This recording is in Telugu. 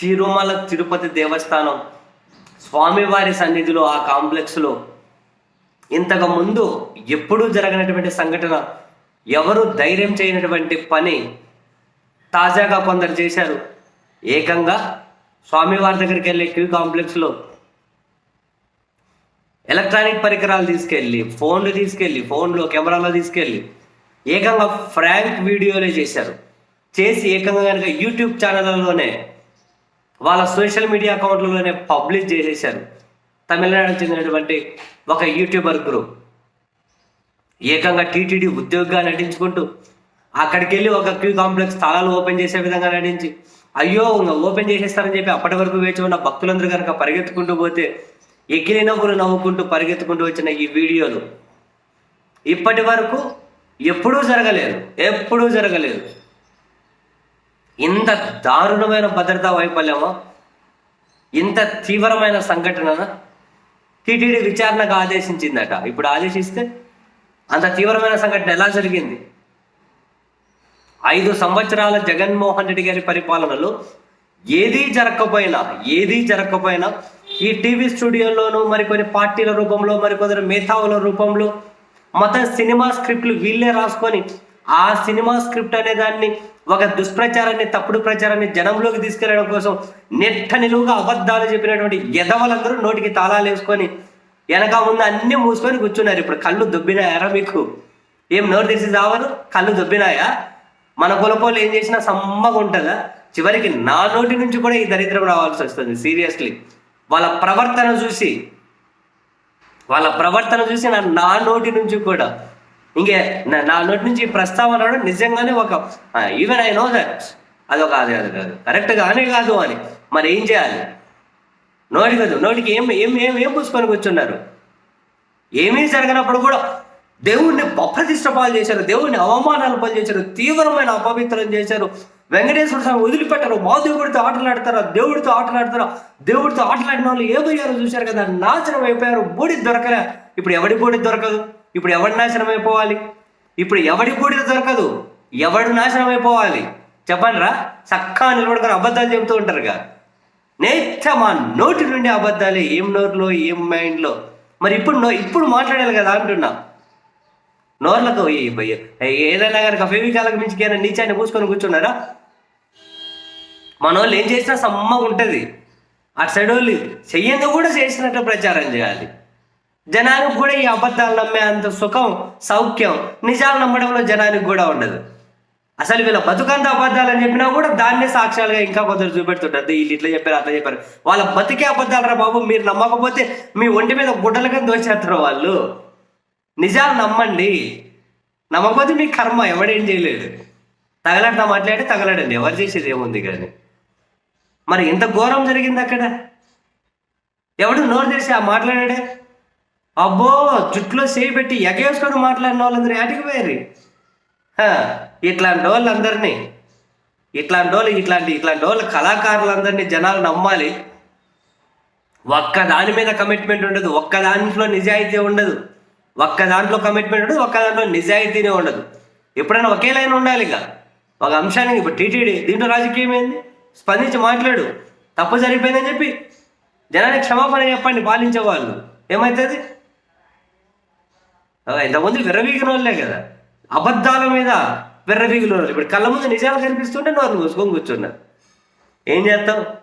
తిరుమల తిరుపతి దేవస్థానం స్వామివారి సన్నిధిలో ఆ కాంప్లెక్స్లో ఇంతకు ముందు ఎప్పుడూ జరగనటువంటి సంఘటన ఎవరు ధైర్యం చేయనటువంటి పని తాజాగా కొందరు చేశారు. ఏకంగా స్వామివారి దగ్గరికి వెళ్ళే క్యూ కాంప్లెక్స్లో ఎలక్ట్రానిక్ పరికరాలు తీసుకెళ్ళి ఫోన్లు తీసుకెళ్ళి ఫోన్లో కెమెరాలో తీసుకెళ్ళి ఏకంగా ఫ్రాంక్ వీడియోలే చేశారు. చేసి ఏకంగా కనుక యూట్యూబ్ ఛానళ్ళలోనే వాళ్ళ సోషల్ మీడియా అకౌంట్లలోనే పబ్లిష్ చేసేసారు తమిళనాడుకు చెందినటువంటి ఒక యూట్యూబర్ గ్రూప్ ఏకంగా టీటీడీ ఉద్యోగిగా నటించుకుంటూ అక్కడికి వెళ్ళి ఒక క్యూ కాంప్లెక్స్ స్థలాలు ఓపెన్ చేసే విధంగా నటించి అయ్యో ఓపెన్ చేసేస్తారని చెప్పి అప్పటి వరకు వేచి ఉన్న భక్తులందరూ కనుక పరిగెత్తుకుంటూ పోతే ఎగిరి నవ్వుకుంటూ పరిగెత్తుకుంటూ వచ్చిన ఈ వీడియోలు ఇప్పటి వరకు ఎప్పుడూ జరగలేదు. ఎప్పుడూ జరగలేదు. ఇంత దారుణమైన భద్రతా వైఫల్యమా? ఇంత తీవ్రమైన సంఘటన టీటీడీ విచారణకు ఆదేశించిందట. ఇప్పుడు ఆదేశిస్తే అంత తీవ్రమైన సంఘటన ఎలా జరిగింది? ఐదు సంవత్సరాల జగన్మోహన్ రెడ్డి గారి పరిపాలనలో ఏదీ జరగకపోయినా ఏదీ జరగకపోయినా ఈ టీవీ స్టూడియోలోనూ మరికొన్ని పార్టీల రూపంలో మరికొందరు మేధావుల రూపంలో మొత్తం సినిమా స్క్రిప్ట్లు వీళ్ళే రాసుకొని ఆ సినిమా స్క్రిప్ట్ అనే దాన్ని ఒక దుష్ప్రచారాన్ని తప్పుడు ప్రచారాన్ని జనంలోకి తీసుకెళ్ళడం కోసం నెట్ట నిలువుగా అబద్ధాలు చెప్పినటువంటి ఎదవలందరూ నోటికి తాళాలు వేసుకొని వెనక ముందు అన్ని మూసుకొని కూర్చున్నారు. ఇప్పుడు కళ్ళు దొబ్బినాయారా మీకు? ఏం నోరు తీసి రావాలి కళ్ళు దొబ్బినాయా? మన కులపోలు ఏం చేసినా సమ్మగా ఉంటుందా? చివరికి నా నోటి నుంచి కూడా ఈ దరిద్రం రావాల్సి వస్తుంది సీరియస్లీ. వాళ్ళ ప్రవర్తన చూసి వాళ్ళ ప్రవర్తన చూసి నా నా నోటి నుంచి కూడా ఇంకే నా- నోటి నుంచి ప్రస్తావన రావడం నిజంగానే ఒక ఈవెన్ ఐ నో దట్ అదొక అది అది కాదు కరెక్ట్ కానీ కాదు అని. మరి ఏం చేయాలి? నోటి కాదు నోటికి ఏం ఏం ఏం ఏం పూసుకొని కూర్చున్నారు? ఏమీ జరగనప్పుడు కూడా దేవుణ్ణి అప్రతిష్ట పాలు చేశారు దేవుణ్ణి అవమానాలు పాలు చేశారు తీవ్రమైన అపవిత్రం చేశారు. వెంకటేశ్వర స్వామి వదిలిపెట్టారు మా దేవుడితో ఆటలాడతారా దేవుడితో ఆటలాడతారా దేవుడితో ఆటలాడిన వాళ్ళు ఏమయ్యారో చూశారు కదా నాశనం అయిపోయారు బూడి దొరకలే. ఇప్పుడు ఎవడి బూడి దొరకదు? ఇప్పుడు ఎవడు నాశనం అయిపోవాలి? ఇప్పుడు ఎవడి బూడిద దొరకదు? ఎవడు నాశనం అయిపోవాలి? చెప్పండి రా చక్కా నిలబడుకొని అబద్ధాలు చెబుతూ ఉంటారుగా. నేత్య మా నోటి నుండి అబద్ధాలే ఏం నోట్లో ఏం మైండ్లో. మరి ఇప్పుడు నో ఇప్పుడు మాట్లాడాలి కదా అంటున్నా. నోర్లకు ఏదైనా కనుక ఫెవికాలకు మించి ఏదైనా నీచాన్ని పూసుకొని కూర్చున్నారా? మన వాళ్ళు ఏం చేసినా సమ్మగా ఉంటుంది. అటు సైడ్ వాళ్ళు చెయ్యంది కూడా చేసినట్టు ప్రచారం చేయాలి. జనానికి కూడా ఈ అబద్ధాలు నమ్మే అంత సుఖం సౌఖ్యం నిజాలు నమ్మడంలో జనానికి కూడా ఉండదు. అసలు వీళ్ళ బతుకంత అబద్ధాలు అని చెప్పినా కూడా దాన్నే సాక్ష్యాలుగా ఇంకా కొందరు చూపెడుతుంటారు. వీళ్ళు ఇట్లా చెప్పారు అట్లా చెప్పారు. వాళ్ళ బతికే అబద్ధాలు రా బాబు మీరు నమ్మకపోతే మీ ఒంటి మీద గుడ్డలుగా దోచేస్తారు వాళ్ళు. నిజాలు నమ్మండి. నమ్మకపోతే మీ కర్మ ఎవడేం చేయలేడు. తగలట్లా మాట్లాడి తగలడండి. ఎవరు చేసేది ఏముంది కానీ. మరి ఇంత ఘోరం జరిగింది అక్కడ? ఎవడు నోరు తెరిచి ఆ మాట్లాడాడే? అబ్బో జుట్లో చేయి పెట్టి ఎగేసుకొని మాట్లాడిన వాళ్ళందరూ ఏటికి పోయారు? ఇట్లాంటి ఇట్లాంటి వాళ్ళందరినీ ఇట్లాంటి వాళ్ళు ఇట్లాంటి ఇట్లాంటి వాళ్ళు కళాకారులందరినీ జనాలు నమ్మాలి. ఒక్క దాని మీద కమిట్మెంట్ ఉండదు. ఒక్క దాంట్లో నిజాయితీ ఉండదు. ఒక్క దాంట్లో కమిట్మెంట్ ఉండదు ఒక్క దాంట్లో నిజాయితీనే ఉండదు. ఎప్పుడైనా ఒకే లైన్ ఉండాలి ఇక. ఒక అంశానికి ఇప్పుడు టీటీడీ దీంట్లో రాజకీయం ఏంది? స్పందించి మాట్లాడు. తప్పు జరిగిపోయిందని చెప్పి జనానికి క్షమాపణ చెప్పండి పాలించే వాళ్ళు. ఏమవుతుంది ఎంతమంది విర్రవీగిన వాళ్ళే కదా. అబద్ధాల మీద విర్రవీగిన వాళ్ళు ఇప్పుడు కళ్ళ ముందు నిజాలు కనిపిస్తుంటే నోరు మూసుకొని కూర్చున్నారు ఏం చేస్తావు?